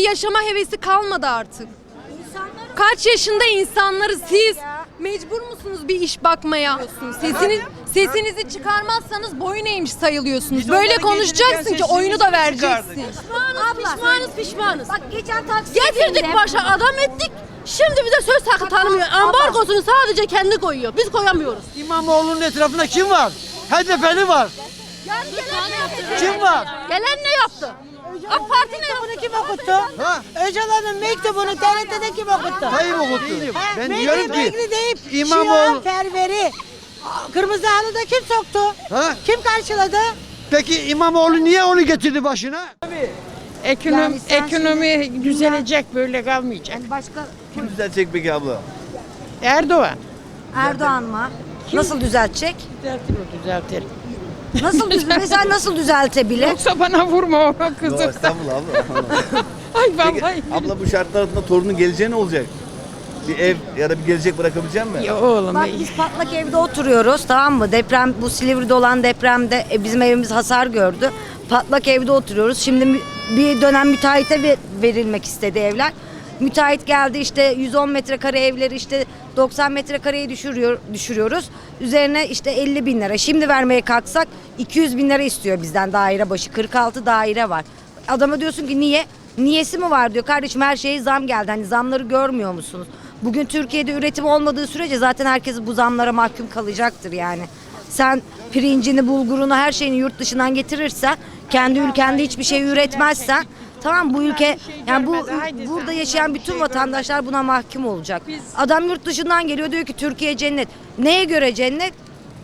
bir yaşama hevesi kalmadı artık. Kaç yaşında insanlarız siz? Mecbur musunuz bir iş bakmaya? Sesiniz sesinizi çıkarmazsanız boyun eğmiş sayılıyorsunuz. Böyle konuşacaksın ki oyunu da vereceksin. Pişmanız, pişmanız, pişmanız. Bak geçen taksi Getirdik başa adam ettik. Şimdi bize söz hakkı tanımıyor. Ambargosunu sadece kendi koyuyor. Biz koyamıyoruz. İmamoğlu'nun etrafında kim var? HDP'li var. Kim var? Gelen ne yaptı? Parti ne yaptı? kim okuttu? Ha? Öcalan'ın mektubunu TRT'de kim okuttu? Tayyip okuttu. Ben Medya diyorum ki Bekli deyip İmamoğlu İmamoğlu. perveri. Kırmızı halıda kim soktu? Ha? Kim karşıladı? Peki İmamoğlu niye onu getirdi başına? Ekonomi, Yani sen ekonomi düzelecek böyle kalmayacak. Başka Kim düzelecek peki abla? Erdoğan Erdoğan mı? Nasıl düzeltecek? düzeltir o düzeltir. Nasıl düz mesela nasıl düzeltebilir? Yoksa bana vurma o Yok kızı. estağfurullah abla. Ay Peki, vallahi. abla bu şartlar altında torunun geleceği ne olacak? Bir ev ya da bir gelecek bırakabilecek mi? Ya oğlum Bak biz patlak evde oturuyoruz tamam mı? Deprem bu Silivri'de olan depremde e, bizim evimiz hasar gördü. Patlak evde oturuyoruz. Şimdi mü- bir dönem müteahhite ve- verilmek istedi evler. Müteahhit geldi işte 110 metrekare evleri işte 90 metrekareyi düşürüyor, düşürüyoruz. Üzerine işte 50 bin lira. Şimdi vermeye kalksak 200 bin lira istiyor bizden daire başı. 46 daire var. Adama diyorsun ki niye? Niyesi mi var diyor. Kardeşim her şeye zam geldi. Hani zamları görmüyor musunuz? Bugün Türkiye'de üretim olmadığı sürece zaten herkes bu zamlara mahkum kalacaktır yani. Sen pirincini, bulgurunu, her şeyini yurt dışından getirirsen, kendi ülkende hiçbir şey üretmezsen, tamam bu ülke yani bu burada yaşayan bütün vatandaşlar buna mahkum olacak. Adam yurt dışından geliyor diyor ki Türkiye cennet. Neye göre cennet?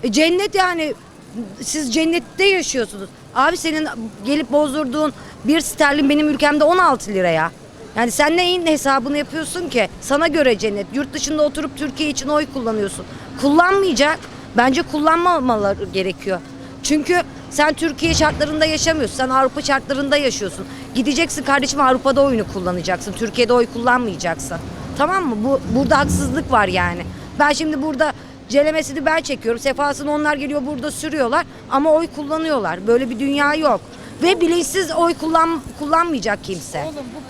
E, cennet yani siz cennette yaşıyorsunuz. Abi senin gelip bozdurduğun bir sterlin benim ülkemde 16 liraya. Yani sen neyin hesabını yapıyorsun ki? Sana göre cennet. Yurt dışında oturup Türkiye için oy kullanıyorsun. Kullanmayacak. Bence kullanmamaları gerekiyor. Çünkü sen Türkiye şartlarında yaşamıyorsun. Sen Avrupa şartlarında yaşıyorsun. Gideceksin kardeşim Avrupa'da oyunu kullanacaksın. Türkiye'de oy kullanmayacaksın. Tamam mı? Bu burada haksızlık var yani. Ben şimdi burada celemesini ben çekiyorum. Sefasını onlar geliyor burada sürüyorlar ama oy kullanıyorlar. Böyle bir dünya yok. Ve bilinçsiz oy kullan kullanmayacak kimse.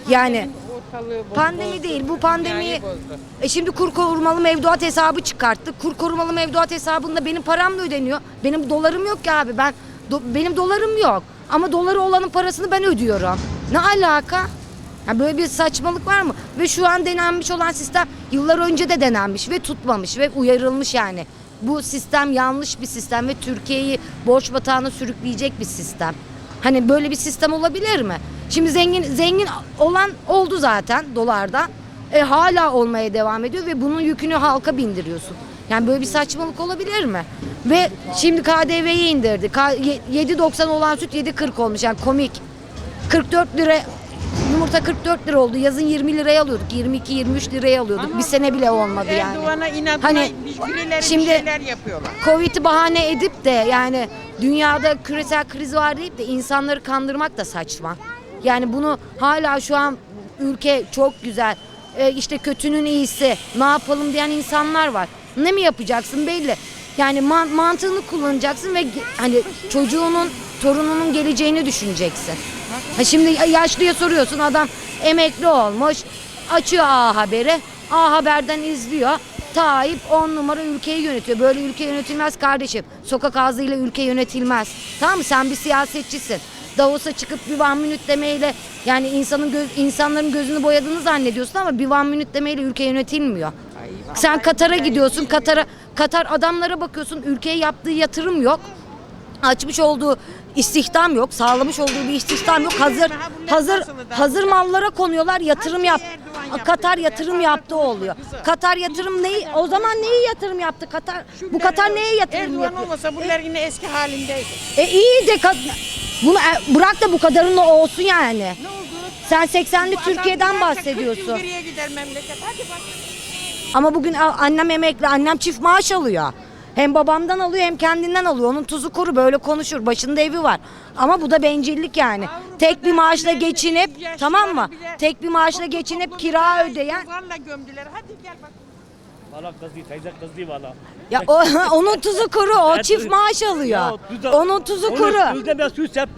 Yani Ortalığı bozdu. pandemi değil bu Dünyayı bozdu. e şimdi kur korumalı mevduat hesabı çıkarttı. Kur korumalı mevduat hesabında benim param mı ödeniyor? Benim dolarım yok ki abi. Ben do- benim dolarım yok. Ama doları olanın parasını ben ödüyorum. Ne alaka? Ya böyle bir saçmalık var mı? Ve şu an denenmiş olan sistem yıllar önce de denenmiş ve tutmamış ve uyarılmış yani. Bu sistem yanlış bir sistem ve Türkiye'yi borç batağına sürükleyecek bir sistem. Hani böyle bir sistem olabilir mi? Şimdi zengin zengin olan oldu zaten dolarda. E, hala olmaya devam ediyor ve bunun yükünü halka bindiriyorsun. Yani böyle bir saçmalık olabilir mi? Ve şimdi KDV'yi indirdi. Ka- ye- 7.90 olan süt 7.40 olmuş. Yani komik. 44 lira yumurta 44 lira oldu. Yazın 20 liraya alıyorduk. 22-23 liraya alıyorduk. Ama bir sene bile olmadı yani. Erdoğan'a Hani şimdi- bir şeyler yapıyorlar. Covid'i bahane edip de yani dünyada küresel kriz var deyip de insanları kandırmak da saçma. Yani bunu hala şu an ülke çok güzel, e, işte kötünün iyisi, ne yapalım diyen insanlar var. Ne mi yapacaksın belli. Yani man- mantığını kullanacaksın ve hani çocuğunun, torununun geleceğini düşüneceksin. Ha şimdi yaşlıya soruyorsun adam emekli olmuş, açıyor A Haber'i, A Haber'den izliyor. Tayyip 10 numara ülkeyi yönetiyor. Böyle ülke yönetilmez kardeşim. Sokak ağzıyla ülke yönetilmez. Tamam mı? Sen bir siyasetçisin. Davos'a çıkıp bir one minute demeyle yani insanın göz, insanların gözünü boyadığını zannediyorsun ama bir one minute demeyle ülke yönetilmiyor. Sen Katar'a gidiyorsun. Katar'a Katar adamlara bakıyorsun. Ülkeye yaptığı yatırım yok. Açmış olduğu istihdam yok. Sağlamış olduğu bir istihdam yok. Hazır hazır hazır mallara konuyorlar. Yatırım yap. Katar yatırım yaptı oluyor. Katar yatırım neyi? O zaman neyi yatırım yaptı Katar? Bu Katar neye yatırım Erdoğan yapıyor? olmasa bunlar yine eski halindeydi. E iyi de ka- bunu e, bırak da bu kadarınla olsun yani. Ne oldu? Sen 80'lik Bu adam Türkiye'den giderse 40 yıl bahsediyorsun. geriye gider memleket. Hadi bak. Ama bugün a- annem emekli, annem çift maaş alıyor. Hem babamdan alıyor hem kendinden alıyor. Onun tuzu kuru böyle konuşur. Başında evi var. Ama bu da bencillik yani. Tek bir maaşla geçinip tamam mı? Tek bir maaşla geçinip kira ödeyen gömdüler. Hadi gel bak. Valla kızdı teyze kızdı valla. Ya o, onun tuzu kuru. O çift maaş alıyor. Onun tuzu kuru. Tuzda biraz süs yap,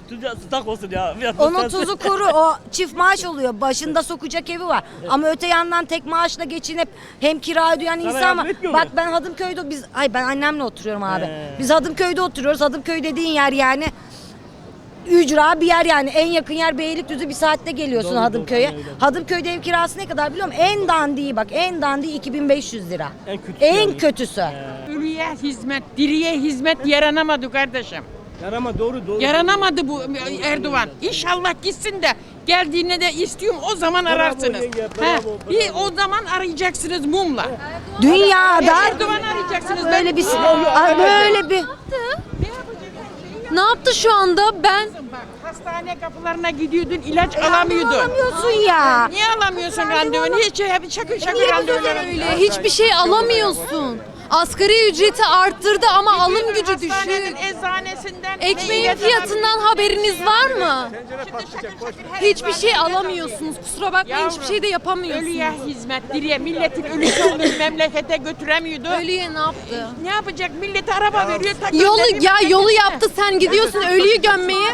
sıcak olsun ya. Biraz Onun tuz- tuzu kuru. O çift maaş oluyor. Başında sokacak evi var. Ama öte yandan tek maaşla geçinip hem kira ödeyen insan yardım var. etmiyor Bak mu? ben Hadımköy'de biz ay ben annemle oturuyorum abi. He. Biz Hadımköy'de oturuyoruz. Hadımköy dediğin yer yani ücra bir yer yani. En yakın yer Beylikdüzü bir saatte geliyorsun Doğru, Hadımköy'e. doğru, öyle. Hadımköy'de ev kirası ne kadar biliyor musun? En dandiği bak en dandiği 2500 lira. En kötüsü En yani. kötüsü. Ölüye hizmet, diriye hizmet yaranamadı kardeşim. Yarama doğru doğru. Yaranamadı bu Erdoğan. İnşallah gitsin de geldiğinde de istiyorum o zaman Bravo ararsınız. yenge, He, bravo, bir bravo. o zaman arayacaksınız mumla. Dünyada Erdoğan arayacaksınız. böyle bir Ben- böyle bir Ne yaptı şu anda? Ben hastane kapılarına gidiyordun ilaç alamıyordun. alamıyorsun ya. Niye alamıyorsun randevunu? Hiç hep şakır şakır Niye bu randevular düzen öyle hiçbir şey alamıyorsun. Asgari ücreti arttırdı ama alım gücü düşük. Eczanesinden Ekmeğin ilaç fiyatından haberiniz var mı? Hiçbir şey alamıyorsunuz. Kusura bakmayın hiçbir şey de yapamıyorsunuz. Ölüye hizmet, diriye milletin ölüsü olur memlekete götüremiyordu. Ölüye ne yaptı? Ne yapacak? Millete araba veriyor. tak Yolu ya yolu yaptı sen gidiyorsun ölüyü gömmeye.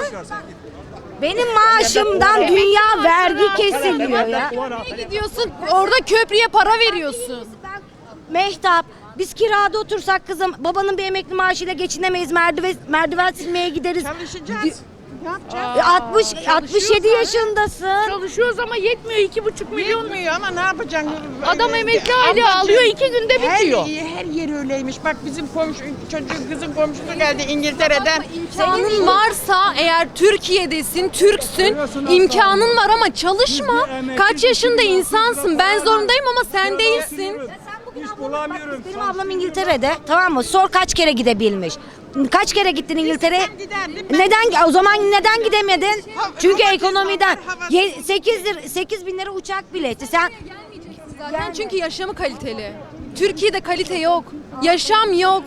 Benim maaşımdan dünya vergi kesiliyor ya. Nereye gidiyorsun? Orada köprüye para veriyorsun. Mehtap biz kirada otursak kızım babanın bir emekli maaşıyla geçinemeyiz merdiven merdiven silmeye gideriz. Çalışacağız. Ne yapacağız? E, 60 67 yaşındasın. Çalışıyoruz ama yetmiyor iki buçuk milyon. Yetmiyor ama ne yapacaksın? Adam emekli aile Ablacığım, alıyor iki günde bitiyor. Her, her yer öyleymiş. Bak bizim komşu, çocuğun kızın komşusu geldi İngiltere'den. İmkanın varsa eğer Türkiye'desin, Türksün, imkanın var ama çalışma. Kaç yaşında insansın? Ben zorundayım ama sen değilsin. Benim ablam İngiltere'de tamam mı? Sor kaç kere gidebilmiş. Kaç kere gittin giderdim. Neden o zaman neden gidemedin? Çünkü ekonomiden cezası var, hava- 8 lira 8 bin lira uçak bileti. Sen Zaten çünkü yaşamı kaliteli. Türkiye'de kalite yok. Yaşam yok.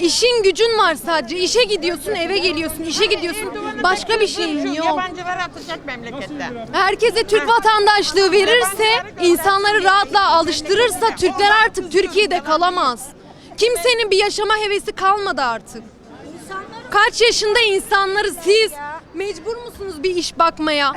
İşin gücün var sadece. İşe gidiyorsun, eve geliyorsun. işe gidiyorsun. Başka bir şeyin yok. Yabancılar atacak memleketten. Herkese Türk vatandaşlığı verirse, insanları rahatla alıştırırsa Türkler artık Türkiye'de kalamaz. Kimsenin bir yaşama hevesi kalmadı artık. Kaç yaşında insanları siz mecbur musunuz bir iş bakmaya?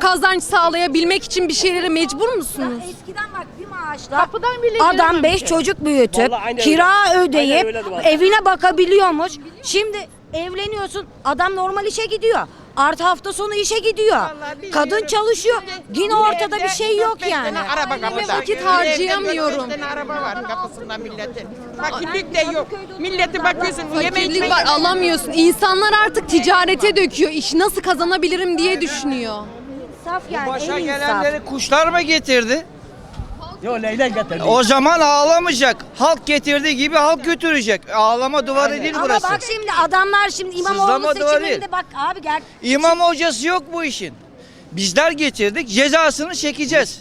Kazanç sağlayabilmek için bir şeylere mecbur musunuz? eskiden bak bir maaşla Kapıdan bile adam. 5 çocuk büyütüp Vallahi aynen kira öyle. Aynen ödeyip öyle de var. evine bakabiliyormuş. Şimdi evleniyorsun adam normal işe gidiyor. Artı hafta sonu işe gidiyor. Vallahi. Kadın çalışıyor. Yine ortada bir şey yok yani. araba kapıda. vakit Bir evde harcayamıyorum. dört beş tane araba var kapısında milletin. Fakirlik de yok. Milleti bakıyorsun yeme Fakirlik içme var alamıyorsun. İnsanlar artık ticarete döküyor. İşi nasıl kazanabilirim diye düşünüyor. Saf yani Başa en insaf. gelenleri kuşlar mı getirdi? Yo leylek getirdi. O zaman ağlamayacak. Halk getirdiği gibi halk götürecek. Ağlama duvarı değil Ama burası. bak şimdi adamlar şimdi İmamoğlu Sızlama duvarı seçiminde değil. bak abi gel. İmam hocası yok bu işin. Bizler getirdik, cezasını çekeceğiz.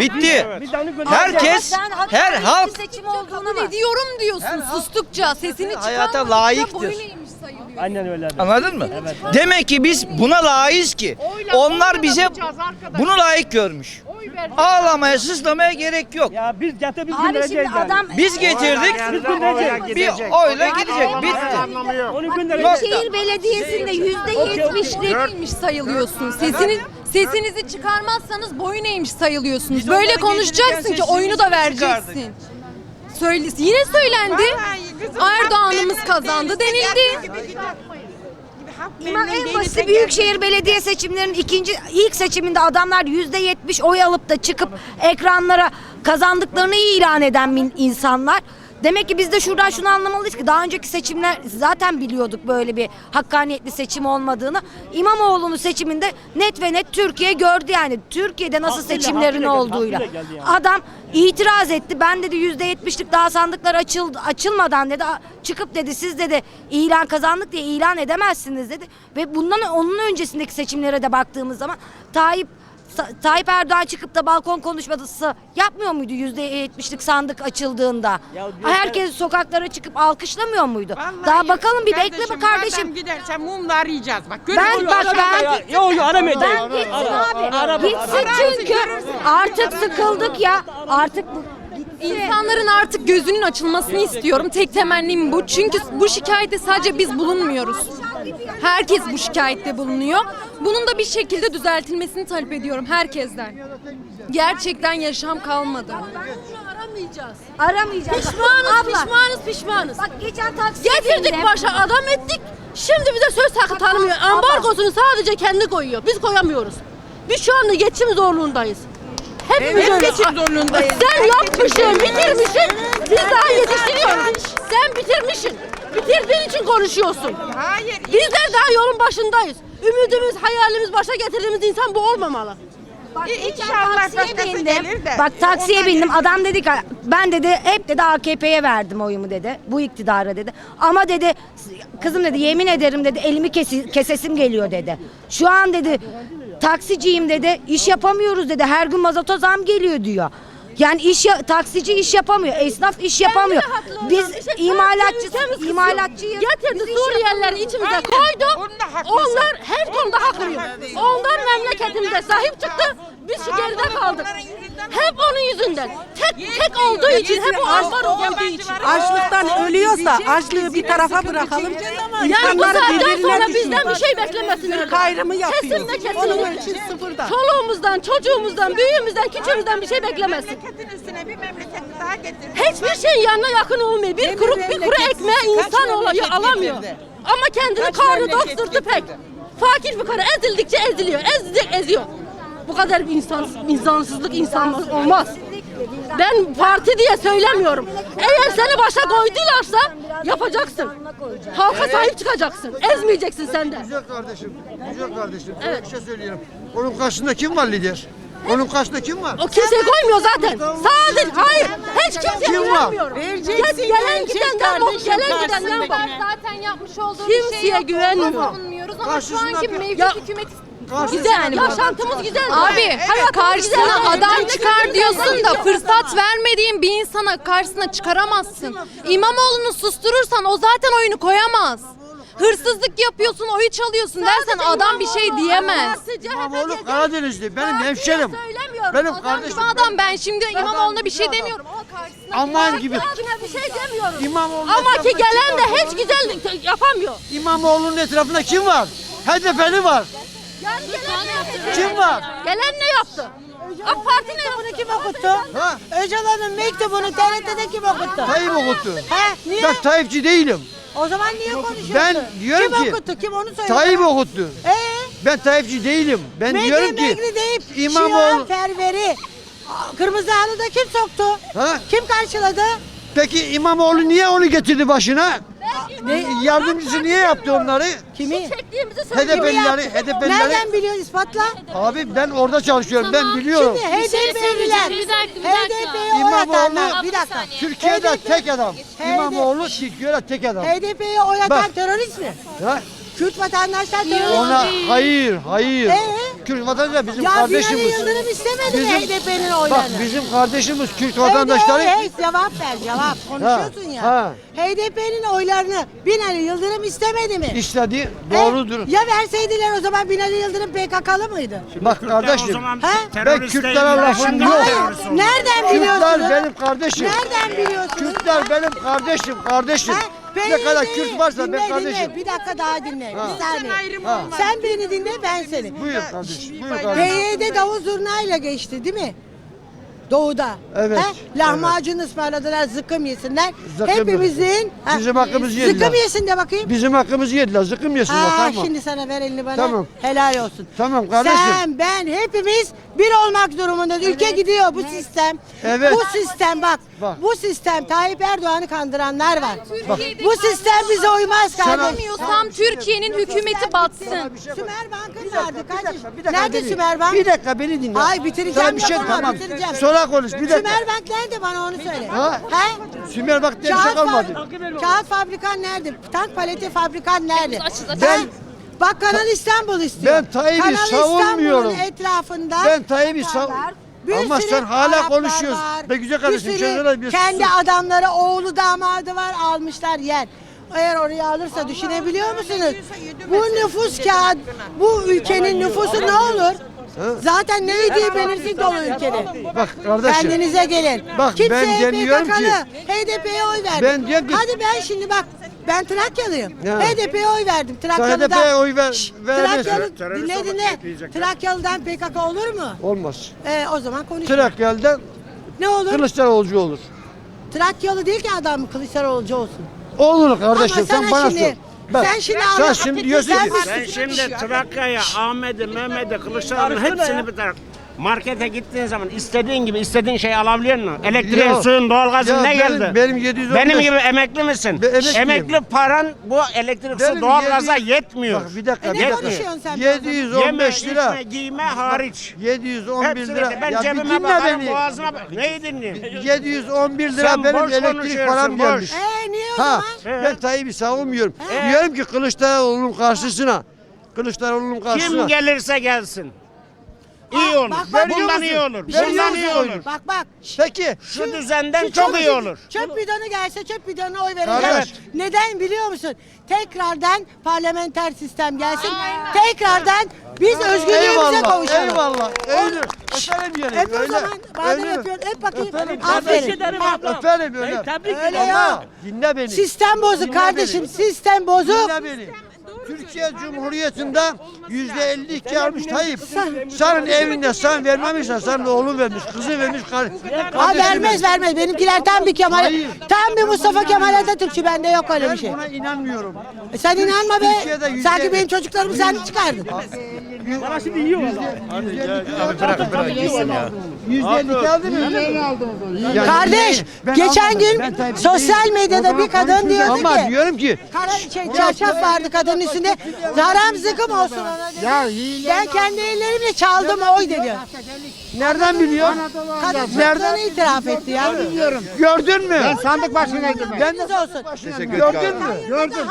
Bitti. Göndereceğiz. Herkes, Sen hak- her halk bir seçim olduğunu Kabul ediyorum diyorsun Her halk- sustukça. Sesini hayata çıkarmadıkça layıktır. boyun eğmiş sayılıyor. Aynen öyle. Anladın mı? Demek ki biz buna layığız ki. Onlar bize bunu layık görmüş. Ağlamaya, sızlamaya gerek yok. Ya biz getir biz Abi şimdi göndereceğiz yani. adam Biz getirdik, Biz göndereceğiz. bir oyla gidecek. Bitti. Onu göndereceğiz. Büyükşehir Belediyesi'nde yüzde yetmişlik eğmiş sayılıyorsun. Sesini sesinizi çıkarmazsanız boyun eğmiş sayılıyorsunuz. Böyle konuşacaksın ki oyunu da sesimizi vereceksin. Söyle, yine söylendi. Erdoğan'ımız kazandı denildi. Memnun en değilse basit gel- Büyükşehir Belediye seçimlerinin ikinci ilk seçiminde adamlar yüzde yetmiş oy alıp da çıkıp ekranlara kazandıklarını ilan eden min- insanlar. Demek ki biz de şuradan şunu anlamalıyız ki daha önceki seçimler zaten biliyorduk böyle bir hakkaniyetli seçim olmadığını. İmamoğlu'nun seçiminde net ve net Türkiye gördü yani. Türkiye'de nasıl Hakkıyla, seçimlerin hakkıyla geldi, olduğuyla. hakkıyla geldi yani. Adam itiraz etti. Ben dedi yüzde yetmişlik daha sandıklar açıldı, açılmadan dedi "a- çıkıp dedi siz dedi ilan kazandık diye ilan edemezsiniz dedi. Ve bundan onun öncesindeki seçimlere de baktığımız zaman Tayyip Tayyip Erdoğan çıkıp da balkon konuşması yapmıyor muydu yüzde yetmişlik sandık açıldığında? Ya Herkes sokaklara çıkıp alkışlamıyor muydu? Vallahi Daha bakalım bir bekle kardeşim, be kardeşim. Madem gidersen mumla arayacağız bak. Ben görüyor bak ben Ya, Yo yo aramayın. ben gitsin abi. Araba, gitsin çünkü artık sıkıldık ya. Artık bu İnsanların artık gözünün açılmasını istiyorum. Tek temennim bu. Çünkü bu şikayette sadece biz bulunmuyoruz. Herkes bu şikayette bulunuyor. Bunun da bir şekilde düzeltilmesini talep ediyorum herkesten. Gerçekten yaşam kalmadı. Aramayacağız. Aramayacağız. Pişmanız, Abla, pişmanız, pişmanız. Bak geçen taksiye Getirdik bindim. başa adam ettik. Şimdi bize söz hakkı tanımıyor. Ambargosunu sadece kendi koyuyor. Biz koyamıyoruz. Biz şu anda geçim zorluğundayız. Hepimiz Evet, öyle. geçim zorluğundayız. Sen yapmışsın, bitirmişsin. Biz daha yetiştiriyoruz. Sen bitirmişsin. Bitirdiğin için konuşuyorsun. Hayır. Bizler daha yolun başındayız. Ümidimiz, hayalimiz, başa getirdiğimiz insan bu olmamalı. Bak, İnşallah taksiye başkası bindim. gelir de. Bak taksiye bindim. Adam dedi ki ben dedi hep dedi AKP'ye verdim oyumu dedi. Bu iktidara dedi. Ama dedi kızım dedi yemin ederim dedi elimi kesi, kesesim geliyor dedi. Şu an dedi taksiciyim dedi. iş yapamıyoruz dedi. Her gün mazota zam geliyor diyor. Yani iş ya- taksici iş yapamıyor. Esnaf iş yapamıyor. Biz imalatçı imalatçıyız. Getirdi Biz iş Suriyelileri içimize koydu. Onda haklısın. Onlar her konuda haklıyız. Onlar memleketimize sahip çıktı. Biz şu geride kaldık. Hep onun yüzünden. Tek tek olduğu için, hep o ambar olduğu için. Açlıktan ölüyorsa açlığı bir tarafa bırakalım. Yani bu İnsanlar saatten sonra bizden bir şey beklemesinler. Irk ayrımı yapıyor. Kesinlikle Onun kesinlikle. için sıfırda. Çoluğumuzdan, çocuğumuzdan, büyüğümüzden, küçüğümüzden bir şey beklemesin. Memleketin üstüne bir memleket daha getir. Hiçbir şeyin yanına yakın olmuyor. Bir kuru bir kuru ekmeğe insan olayı alamıyor. Ama kendini karnı doksturdu pek. Fakir fukara ezildikçe eziliyor. Ezdikçe eziyor. Bu kadar bir insan, insansızlık insan olmaz. Ben parti diye söylemiyorum. Eğer seni başa koydularsa yapacaksın. Halka sahip çıkacaksın. Ezmeyeceksin sen de. Güzel kardeşim, güzel kardeşim. Evet. Bir şey söylüyorum. Onun karşısında kim var lider? Onun karşısında kim var? O kimseyi koymuyor zaten. Sadece hayır. Hiç kimseye Kim var? güvenmiyorum. Gel, gelen gidenden bok, gelen gidenden bok. zaten yapmış olduğu Kimseye bir şey yok. güvenmiyor. Onu savunmuyoruz ama şu Karşısında anki bir- mevcut Ya- hükümet Güzel. bir- Yaşantımız güzel. Abi Hayatımız karşısına güzel. adam çıkar diyorsun da fırsat vermediğin bir insana karşısına çıkaramazsın. İmamoğlu'nu susturursan o zaten oyunu koyamaz. Hırsızlık yapıyorsun, oyu çalıyorsun dersen adam bir şey diyemez. İmamoğlu Karadenizli. Benim hemşerim. Benim Adam kardeşim. gibi adam ben şimdi İmamoğlu'na bir şey demiyorum ama karşısına Alman gibi. Bir şey demiyorum. İmamoğlu'nun Ama ki gelen de hiç güzel yapamıyor. İmamoğlu'nun etrafında kim var? HDP'li var. Yani gelen ne yaptı? Kim var? Gelen ne yaptı? AK Parti ne yaptı? Kim okuttu? Ha? Öcalan'ın mektubunu TRT'de kim okuttu? Tayyip okuttu. He? Niye? Ben Tayyipçi değilim. O zaman niye konuşuyorsun? Ben diyorum kim ki- okuttu? Kim onu söyle. Tayyip okuttu. Ee? Ben Tayyipçi değilim. Ben Megri diyorum ki megri deyip İmamoğlu. Şia perveri. Kırmızı halıda kim soktu? Ha? Kim karşıladı? Peki İmamoğlu niye onu getirdi başına? Ne, yardımcısı niye yaptı onları? Kimi? Çektiğimizi söylüyor. HDP'lileri, HDP'lileri. Nereden biliyorsun ispatla? Abi ben orada çalışıyorum. Ben biliyorum. Şimdi HDP'liler. HDP'ye oy İmamoğlu atanlar. Bir dakika. Türkiye'de HDP tek adam. HDP İmamoğlu Türkiye'de tek adam. HDP'ye oy atan Bak. terörist mi? Ha? Kürt vatandaşlar terörist mi? Ona hayır, hayır. Ee? Kürt vatandaşlar bizim Ya Binali kardeşimiz. Yıldırım istemedi mi Bizim- HDP'nin Bak oylarını? bizim kardeşimiz Kürt vatandaşları. hey, hey, cevap ver cevap. Konuşuyorsun ya. ha. HDP'nin oylarını Binali Yıldırım istemedi mi? İstedi, He? doğrudur. Ya verseydiler o zaman Binali Yıldırım PKK'lı mıydı? Bak kardeşim, He? ben Kürtlere lafım yok. Hayır. Nereden biliyorsunuz? Kürtler benim kardeşim. Nereden biliyorsunuz? Kürtler benim kardeşim, kardeşim. Ha? Ne Beni kadar dinle, Kürt varsa dinle, ben dinle. kardeşim. Bir dakika daha dinle. Ha. Bir saniye. ayrım Ha. Sen beni dinle ben seni. Buyur kardeşim, buyur kardeşim. PYD davul zurnayla geçti değil mi? Doğuda. Evet, He? Lahmacun ısmarladılar zıkkım yesinler. Zıkkım Hepimizin. ha, Bizim hakkımızı yediler. Zıkkım yesin de bakayım. Bizim hakkımızı yediler, zıkkım yesinler Aa, tamam. şimdi sana ver elini bana. Tamam. Helal olsun. Tamam kardeşim. Sen, ben, hepimiz bir olmak durumundayız. Ülke gidiyor bu sistem. Evet. Bu sistem bak, Bak. Bu sistem Tayyip Erdoğan'ı kandıranlar var. Türkiye'de Bu sistem bize uymaz kardeşim. Bilmiyorsam Türkiye'nin hükümeti batsın. Sümer Bank'ın nerede kardeşim? Bir dakika Nerede beni- Sümer Bank? Bir dakika beni dinle. Ay, bitireceğim Sana bir şey lafımı, tamam. bitireceğim. Sonra konuş bir dakika. Sümer Bank nerede bana onu söyle. Ha? He? Sümer bak diye bir şey Kağıt, kalmadı. fabri- kağıt fabrikan nerede? Tank paleti fabrikan nerede? açız, Ben-? Bak Kanal İstanbul istiyor. Ben Tayyip'i Kanal savunmuyorum. İstanbul'un etrafında Ben Tayyip'i sav- bir Ama sürü sen hala Araplar konuşuyorsun. var. Be güzel kardeşim, Bir sürü bir kendi sus. adamları, oğlu damadı var almışlar yer. Eğer oraya alırsa düşünebiliyor musunuz? Bu nüfus kağıt, bu ülkenin nüfusu ne olur? Zaten ne ödeyip belirsiz dolu ülkede. Bak kardeşim. Kendinize gelin. Bak, Kimse ben demiyorum ki- HDP'ye oy verdi. Ben diyorum ki- Hadi ben şimdi bak ben Trakyalıyım. Ya. HDP'ye oy verdim. Trakyalı'dan. HDP'ye oy ver, Şşş. Trakyalı, dinle dinle. Trakyalı'dan PKK olur mu? Olmaz. Ee, o zaman konuş. Trakya'dan Ne olur? Kılıçdaroğlu olur. Trakyalı değil ki adam Kılıçdaroğlu olsun. Olur kardeşim Ama sen sana bana şimdi- sor. Bak, sen şimdi sen şimdi diyorsun sen ki Sen şimdi Trakya'ya, Ahmet'i, Mehmet'i, Kılıçdaroğlu'nun hepsini bir taraf. Markete gittiğin zaman istediğin gibi istediğin şeyi alabiliyor musun? Elektriğin, Ya- suyun, doğalgazın Ya ne benim- geldi? benim 715 Benim gibi emekli misin? Ben emekliyim. Emekli paran bu elektrik, su, Benim doğalgaza 700 yetmiyor. Bak bir dakika. E ne bir dakika. konuşuyorsun sen? 715 Yeme, lira. içme, giyme hariç. 711 Hepsini lira. de- ben ya bir cebime dinle bakarım, beni. boğazıma bak. Neyi dinleyeyim? 711 lira Sen benim boş elektrik konuşuyorsun, param boş. gelmiş. Ee, niye o Ha, zaman? ben Tayyip'i savunmuyorum. Diyorum ki Kılıçdaroğlu'nun karşısına. Kılıçdaroğlu'nun karşısına. Kim gelirse gelsin. İyi Aa, olur. bak, bak, Bundan iyi olur. Biliyor Bundan iyi olur. Bak bak. Peki. Şu düzenden Şu çok iyi olur. Çöp bidonu gelse çöp bidonuna oy vereceğim. Kardeş. Neden biliyor musun? Tekrardan parlamenter sistem gelsin. Tekrardan biz özgürlüğümüze kavuşalım. Eyvallah. Öyle. Öperim yani. Hep o öyle. zaman madem Öyle. yapıyorsun hep bakayım. Öperim. Aferin. ablam. Öperim öyle. Ya. Ama dinle beni. Sistem bozuk kardeşim. Sistem bozuk. Dinle beni. Türkiye Cumhuriyeti'nde yüzde 52 almış Tayyip. Senin evinde sen vermemişsen senin oğlun vermiş, kızı vermiş. Kar Ha vermez vermez. Benimkiler tam bir Kemal. Hayır. Tam bir Mustafa Kemal Atatürkçü. Bende yok öyle bir Ben şey. buna inanmıyorum. E sen inanma be. Türkiye'de yüzde- Sanki benim çocuklarımı sen çıkardın. Bana şimdi yiyor valla. Yüzde 52 aldı mı? Yani Kardeş, ben geçen gün Ben sosyal medyada bir kadın diyordu Ama ki- diyorum ki Kara şey, çarşaf vardı kadının üstünde. Haram zıkım olsun ona dedi. ben kendi ellerimle çaldım oy dedi. nereden biliyorsun? Kadın nereden itiraf etti ya? Gördün mü? Sandık başındaydım ben. Ben olsun. Gördün mü? Gördüm.